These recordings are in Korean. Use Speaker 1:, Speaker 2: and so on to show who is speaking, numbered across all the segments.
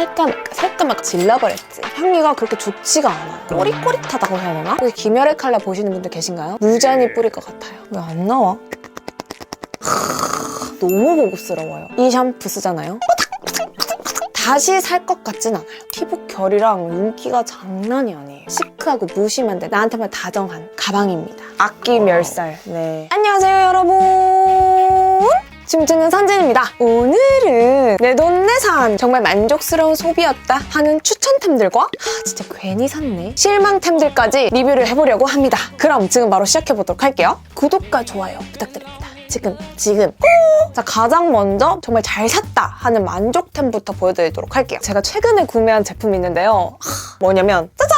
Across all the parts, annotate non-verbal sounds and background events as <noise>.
Speaker 1: 살까 말까 살까 말까 질러버렸지. 향기가 그렇게 좋지가 않아요. 꼬릿꼬릿하다고 해야 되나? 혹시 김열의 칼라 보시는 분들 계신가요? 무지한히 뿌릴 것 같아요. 왜 안 나와? 하, 너무 고급스러워요. 이 샴푸 쓰잖아요. 다시 살 것 같진 않아요. 피부 결이랑 윤기가 장난이 아니에요. 시크하고 무심한데 나한테만 다정한 가방입니다. 악기 멸살. 네. 안녕하세요 여러분 짐트는 선진입니다. 오늘은 내돈내산 정말 만족스러운 소비였다 하는 추천템들과 아, 진짜 괜히 샀네 실망템들까지 리뷰를 해보려고 합니다. 그럼 지금 바로 시작해보도록 할게요. 구독과 좋아요 부탁드립니다. 지금 지금 오! 자 가장 먼저 정말 잘 샀다 하는 만족템부터 보여드리도록 할게요. 제가 최근에 구매한 제품이 있는데요. 하, 뭐냐면 짜잔!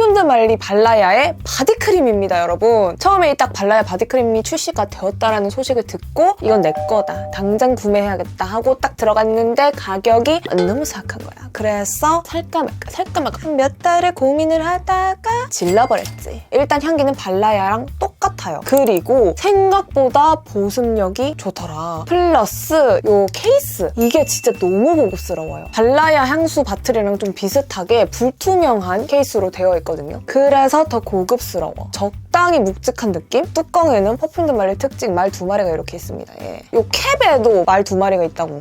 Speaker 1: 퍼퓸드 말리 발라야의 바디크림입니다, 여러분. 처음에 딱 발라야 바디크림이 출시가 되었다라는 소식을 듣고 이건 내 거다. 당장 구매해야겠다 하고 딱 들어갔는데 가격이 너무 사악한 거야. 그래서 살까 말까 살까 말까 한 몇 달을 고민을 하다가 질러버렸지. 일단 향기는 발라야랑 똑같아요. 그리고 생각보다 보습력이 좋더라. 플러스 요 케이스 이게 진짜 너무 고급스러워요. 발라야 향수 바틀이랑 좀 비슷하게 불투명한 케이스로 되어 있 거든요. 그래서 더 고급스러워. 적당히 묵직한 느낌? 뚜껑에는 퍼퓸드 말리 특징 말 두 마리가 이렇게 있습니다. 예. 요 캡에도 말 두 마리가 있다고.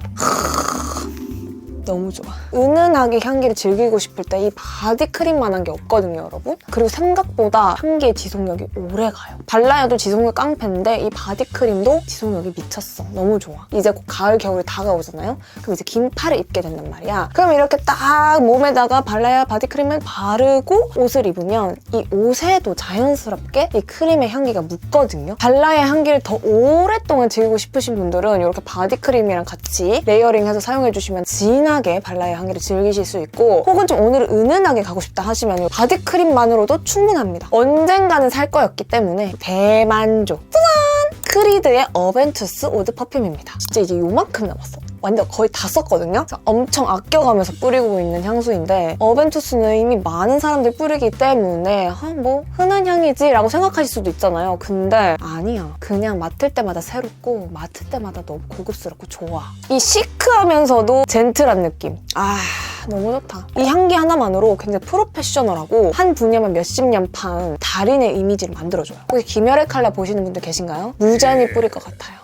Speaker 1: 너무 좋아. 은은하게 향기를 즐기고 싶을 때 이 바디 크림만한 게 없거든요, 여러분. 그리고 생각보다 향기의 지속력이 오래 가요. 발라야도 지속력 깡패인데 이 바디 크림도 지속력이 미쳤어. 너무 좋아. 이제 곧 가을, 겨울이 다가오잖아요? 그럼 이제 긴 팔을 입게 된단 말이야. 그럼 이렇게 딱 몸에다가 발라야 바디 크림을 바르고 옷을 입으면 이 옷에도 자연스럽게 이 크림의 향기가 묻거든요. 발라야 향기를 더 오랫동안 즐기고 싶으신 분들은 이렇게 바디 크림이랑 같이 레이어링해서 사용해주시면 진 하게 발라야 향기를 즐기실 수 있고 혹은 좀 오늘 은 은은하게 가고 싶다 하시면 이 바디크림만으로도 충분합니다. 언젠가는 살 거였기 때문에 대만족. 크리드의 어벤투스 오드 퍼퓸입니다. 진짜 이제 요만큼 남았어. 완전 거의 다 썼거든요. 엄청 아껴가면서 뿌리고 있는 향수인데 어벤투스는 이미 많은 사람들이 뿌리기 때문에 아, 뭐 흔한 향이지 라고 생각하실 수도 있잖아요. 근데 아니야. 그냥 맡을 때마다 새롭고 맡을 때마다 너무 고급스럽고 좋아. 이 시크하면서도 젠틀한 느낌. 아 너무 좋다. 이 향기 하나만으로 굉장히 프로페셔널하고 한 분야만 몇십 년 판 달인의 이미지를 만들어줘요. 혹시 김열의 칼라 보시는 분들 계신가요? 무지한히 뿌릴 것 같아요.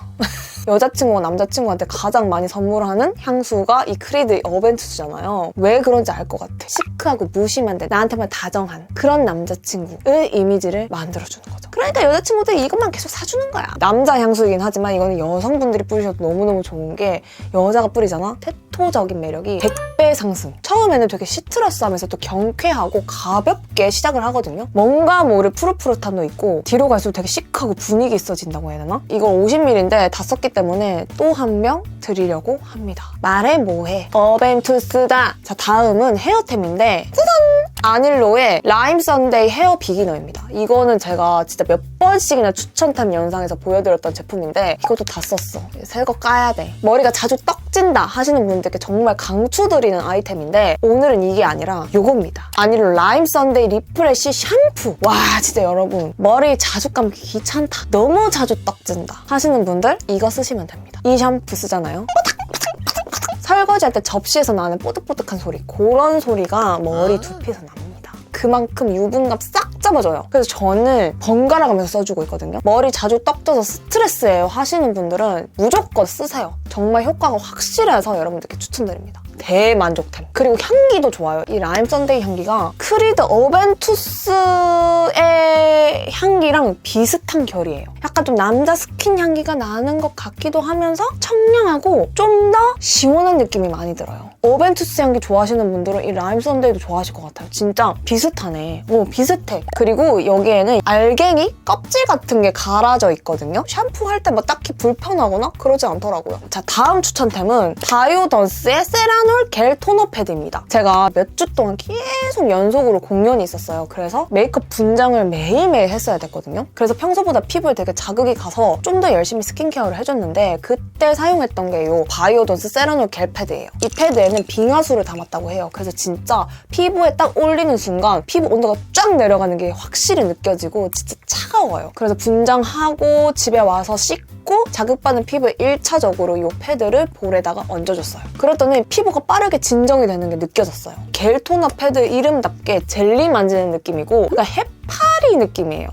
Speaker 1: 여자친구가 남자친구한테 가장 많이 선물하는 향수가 이 크리드 어벤투스잖아요. 왜 그런지 알 것 같아. 시크하고 무심한 데 나한테만 다정한 그런 남자친구의 이미지를 만들어주는 거죠. 그러니까 여자친구들이 이것만 계속 사주는 거야. 남자 향수이긴 하지만 이거는 여성분들이 뿌리셔도 너무너무 좋은 게 여자가 뿌리잖아? 테토적인 매력이 100배 상승. 처음에는 되게 시트러스하면서 또 경쾌하고 가볍게 시작을 하거든요. 뭔가 모를 푸릇푸릇함도 있고 뒤로 갈수록 되게 시크하고 분위기 있어진다고 해야 되나? 이건 50ml인데 다 썼기 때문에 또 한 명 드리려고 합니다. 말해 뭐해. 어벤투스다. 자 다음은 헤어템인데 짜잔! 아닐로의 라임 선데이 헤어 비기너입니다. 이거는 제가 진짜 몇 번씩이나 추천템 영상에서 보여드렸던 제품인데 이것도 다 썼어. 새거 까야 돼. 머리가 자주 떡진다 하시는 분들께 정말 강추드리는 아이템인데 오늘은 이게 아니라 요겁니다. 아닐로 라임 선데이 리프레쉬 샴푸. 와 진짜 여러분 머리 자주 감기 귀찮다. 너무 자주 떡진다 하시는 분들 이거 쓰시면 됩니다. 이 샴푸 쓰잖아요. 설거지할 때 접시에서 나는 뽀득뽀득한 소리 그런 소리가 머리 두피에서 납니다. 그만큼 유분감 싹 잡아줘요. 그래서 저는 번갈아 가면서 써주고 있거든요. 머리 자주 떡져서 스트레스예요 하시는 분들은 무조건 쓰세요. 정말 효과가 확실해서 여러분들께 추천드립니다. 대만족템. 그리고 향기도 좋아요. 이 라임 썬데이 향기가 크리드 어벤투스의 향기랑 비슷한 결이에요. 약간 좀 남자 스킨 향기가 나는 것 같기도 하면서 청량하고 좀 더 시원한 느낌이 많이 들어요. 어벤투스 향기 좋아하시는 분들은 이 라임 썬데이도 좋아하실 것 같아요. 진짜 비슷하네. 오, 비슷해. 그리고 여기에는 알갱이 껍질 같은 게 갈아져 있거든요. 샴푸할 때뭐 딱히 불편하거나 그러지 않더라고요. 자, 다음 추천템은 바이오던스의 세라 놀겔 토너 패드입니다. 제가 몇 주 동안 계속 연속으로 공연이 있었어요. 그래서 메이크업 분장을 매일매일 했어야 됐거든요. 그래서 평소보다 피부에 되게 자극이 가서 좀 더 열심히 스킨케어를 해줬는데 그때 사용했던 게 이 바이오던스 세라놀 겔 패드예요. 이 패드에는 빙하수를 담았다고 해요. 그래서 진짜 피부에 딱 올리는 순간 피부 온도가 쫙 내려가는 게 확실히 느껴지고 진짜 차가워요. 그래서 분장하고 집에 와서 씻고 그리고 자극받은 피부에 1차적으로 이 패드를 볼에다가 얹어줬어요. 그랬더니 피부가 빠르게 진정이 되는 게 느껴졌어요. 겔 토너 패드 이름답게 젤리 만지는 느낌이고 그러니까 해파리 느낌이에요.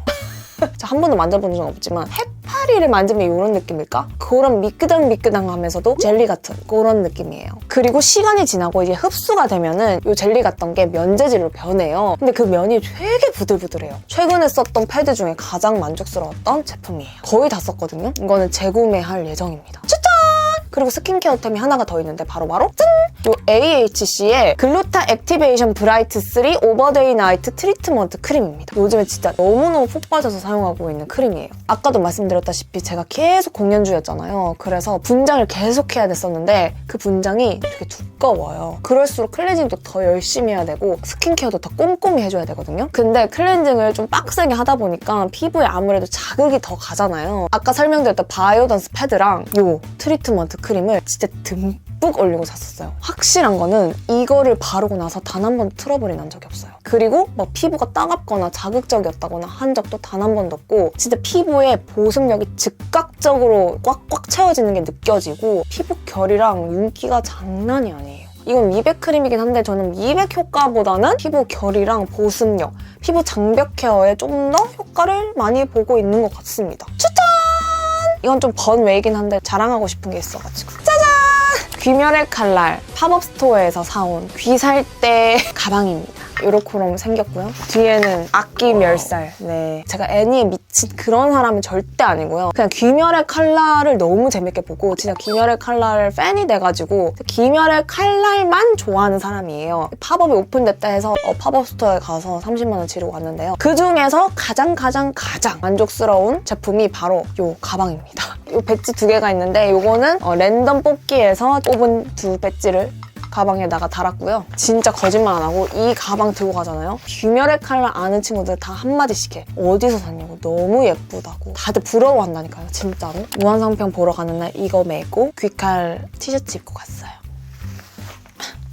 Speaker 1: 자, 한 번도 만져본 적 없지만 해파리를 만지면 이런 느낌일까? 그런 미끄덩미끄덩하면서도 젤리 같은 그런 느낌이에요. 그리고 시간이 지나고 이제 흡수가 되면은 이 젤리 같던 게 면재질로 변해요. 근데 그 면이 되게 부들부들해요. 최근에 썼던 패드 중에 가장 만족스러웠던 제품이에요. 거의 다 썼거든요. 이거는 재구매할 예정입니다. 추천! 그리고 스킨케어템이 하나가 더 있는데 바로바로 짠! 요 AHC의 글루타 액티베이션 브라이트 3 오버데이 나이트 트리트먼트 크림입니다. 요즘에 진짜 너무너무 푹 빠져서 사용하고 있는 크림이에요. 아까도 말씀드렸다시피 제가 계속 공연주였잖아요. 그래서 분장을 계속 해야 됐었는데 그 분장이 되게 두꺼워요. 그럴수록 클렌징도 더 열심히 해야 되고 스킨케어도 더 꼼꼼히 해줘야 되거든요. 근데 클렌징을 좀 빡세게 하다 보니까 피부에 아무래도 자극이 더 가잖아요. 아까 설명드렸던 바이오던스 패드랑 요 트리트먼트 크림을 진짜 듬뿍 올리고 샀었어요. 확실한 거는 이거를 바르고 나서 단 한 번도 트러블이 난 적이 없어요. 그리고 막 피부가 따갑거나 자극적이었다거나 한 적도 단 한 번도 없고 진짜 피부에 보습력이 즉각적으로 꽉꽉 채워지는 게 느껴지고 피부 결이랑 윤기가 장난이 아니에요. 이건 미백 크림이긴 한데 저는 미백 효과보다는 피부 결이랑 보습력, 피부 장벽 케어에 좀 더 효과를 많이 보고 있는 것 같습니다. 추천! 이건 좀 번외이긴 한데 자랑하고 싶은 게 있어가지고 짜잔! 귀멸의 칼날 팝업 스토어에서 사온 귀 살 때 <laughs> 가방입니다. 요렇게로 생겼고요. 뒤에는 악기 멸살. 네. 제가 애니에 미친 그런 사람은 절대 아니고요. 그냥 귀멸의 칼날을 너무 재밌게 보고 진짜 귀멸의 칼날 팬이 돼가지고 귀멸의 칼날만 좋아하는 사람이에요. 팝업이 오픈됐다 해서 어, 팝업 스토어에 가서 30만 원 지르고 왔는데요. 그 중에서 가장 가장 가장 만족스러운 제품이 바로 요 가방입니다. 요 배지 두 개가 있는데 요거는 어, 랜덤 뽑기에서 뽑은 두 배지를 가방에다가 달았고요. 진짜 거짓말 안 하고 이 가방 들고 가잖아요. 귀멸의 칼날 아는 친구들 다 한마디씩 해. 어디서 샀냐고 너무 예쁘다고. 다들 부러워한다니까요. 진짜로. 무한상평 보러 가는 날 이거 메고 귀칼 티셔츠 입고 갔어요.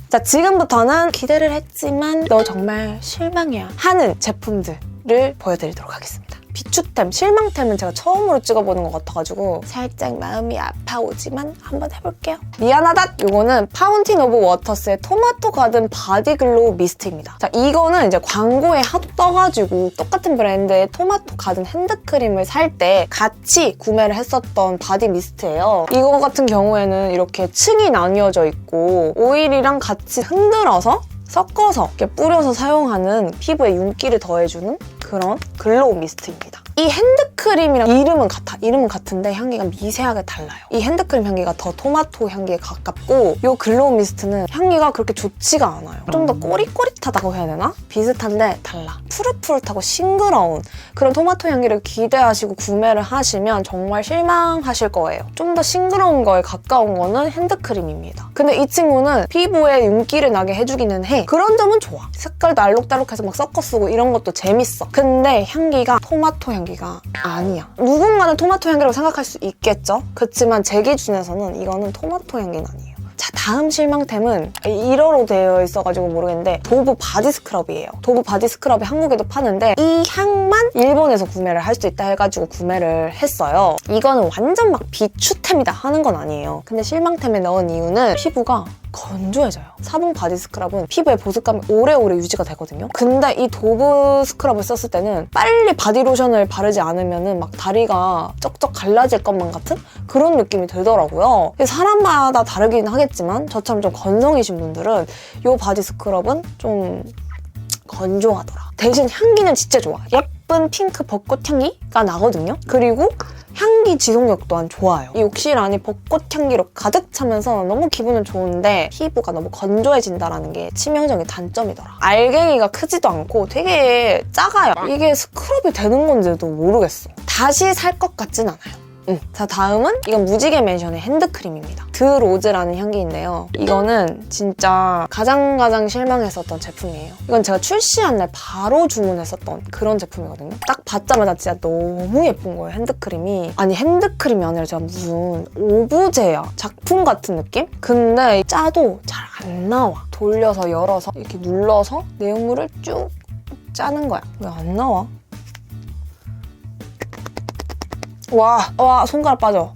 Speaker 1: 자 지금부터는 기대를 했지만 너 정말 실망이야 하는 제품들을 보여드리도록 하겠습니다. 비추템, 실망템은 제가 처음으로 찍어보는 것 같아가지고 살짝 마음이 아파오지만 한번 해볼게요. 미안하다! 이거는 파운틴 오브 워터스의 토마토 가든 바디 글로우 미스트입니다. 자, 이거는 이제 광고에 하도 떠가지고 똑같은 브랜드의 토마토 가든 핸드크림을 살 때 같이 구매를 했었던 바디 미스트예요. 이거 같은 경우에는 이렇게 층이 나뉘어져 있고 오일이랑 같이 흔들어서 섞어서 이렇게 뿌려서 사용하는 피부에 윤기를 더해주는 그런 글로우 미스트입니다. 이 핸드크림이랑 이름은 같아. 이름은 같은데 향기가 미세하게 달라요. 이 핸드크림 향기가 더 토마토 향기에 가깝고 이 글로우 미스트는 향기가 그렇게 좋지가 않아요. 좀 더 꼬릿꼬릿하다고 해야 되나? 비슷한데 달라. 푸릇푸릇하고 싱그러운 그런 토마토 향기를 기대하시고 구매를 하시면 정말 실망하실 거예요. 좀 더 싱그러운 거에 가까운 거는 핸드크림입니다. 근데 이 친구는 피부에 윤기를 나게 해주기는 해. 그런 점은 좋아. 색깔도 알록달록해서 막 섞어 쓰고 이런 것도 재밌어. 근데 향기가 토마토 향기가 아니야. 누군가는 토마토 향기라고 생각할 수 있겠죠? 그렇지만 제 기준에서는 이거는 토마토 향기는 아니에요. 자, 다음 실망템은 1호로 되어 있어가지고 모르겠는데 도브 바디 스크럽이에요. 도브 바디 스크럽이 한국에도 파는데 이 향만 일본에서 구매를 할 수 있다 해가지고 구매를 했어요. 이거는 완전 막 비추템이다 하는 건 아니에요. 근데 실망템에 넣은 이유는 피부가 건조해져요. 사봉 바디 스크럽은 피부의 보습감이 오래오래 유지가 되거든요. 근데 이 도브 스크럽을 썼을 때는 빨리 바디 로션을 바르지 않으면 막 다리가 쩍쩍 갈라질 것만 같은 그런 느낌이 들더라고요. 사람마다 다르긴 하겠지만 저처럼 좀 건성이신 분들은 이 바디 스크럽은 좀 건조하더라. 대신 향기는 진짜 좋아. 예쁜 핑크 벚꽃 향기가 나거든요. 그리고 향기 지속력 또한 좋아요. 이 욕실 안이 벚꽃 향기로 가득 차면서 너무 기분은 좋은데 피부가 너무 건조해진다는 게 치명적인 단점이더라. 알갱이가 크지도 않고 되게 작아요. 이게 스크럽이 되는 건지도 모르겠어. 다시 살 것 같진 않아요. 음. 자 다음은 이건 무지개 맨션의 핸드크림입니다. 드로즈라는 향기인데요. 이거는 진짜 가장 가장 실망했었던 제품이에요. 이건 제가 출시한 날 바로 주문했었던 그런 제품이거든요. 딱 받자마자 진짜 너무 예쁜 거예요, 핸드크림이. 아니 핸드크림이 아니라 진짜 무슨 오브제야. 작품 같은 느낌? 근데 짜도 잘 안 나와. 돌려서 열어서 이렇게 눌러서 내용물을 쭉 짜는 거야. 왜 안 나와? 와, 와, 손가락 빠져.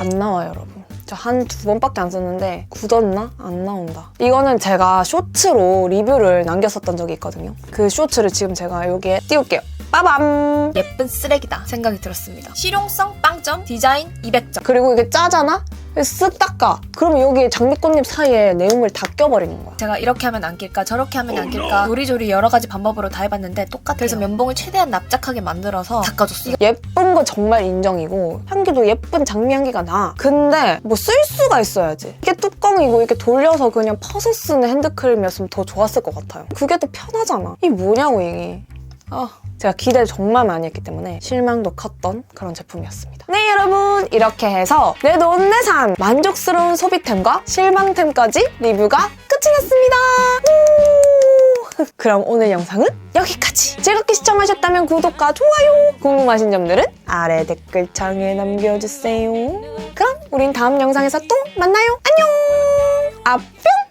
Speaker 1: 안 나와요, 여러분. 저 한 두 번밖에 안 썼는데 굳었나? 안 나온다. 이거는 제가 쇼츠로 리뷰를 남겼었던 적이 있거든요. 그 쇼츠를 지금 제가 여기에 띄울게요. 빠밤!
Speaker 2: 예쁜 쓰레기다 생각이 들었습니다. 실용성 빵점, 디자인 200점.
Speaker 1: 그리고 이게 짜잖아? 쓱 닦아. 그러면 여기 장미꽃잎 사이에 내용물 다 껴버리는 거야.
Speaker 2: 제가 이렇게 하면 안 낄까 저렇게 하면 안 낄까 요리조리 여러 가지 방법으로 다 해봤는데 똑같아요. 그래서 면봉을 최대한 납작하게 만들어서 닦아줬어요.
Speaker 1: 예쁜 거 정말 인정이고 향기도 예쁜 장미 향기가 나. 근데 뭐 쓸 수가 있어야지. 이게 뚜껑이고 이렇게 돌려서 그냥 퍼서 쓰는 핸드크림이었으면 더 좋았을 것 같아요. 그게 더 편하잖아. 이게 뭐냐고 이게. 아, 제가 기대를 정말 많이 했기 때문에 실망도 컸던 그런 제품이었습니다. 네 여러분 이렇게 해서 내 돈 내 산 만족스러운 소비템과 실망템까지 리뷰가 끝이 났습니다. 우! <laughs> 그럼 오늘 영상은 여기까지. 즐겁게 시청하셨다면 구독과 좋아요, 궁금하신 점들은 아래 댓글창에 남겨주세요. 그럼 우린 다음 영상에서 또 만나요. 안녕. 아 뿅.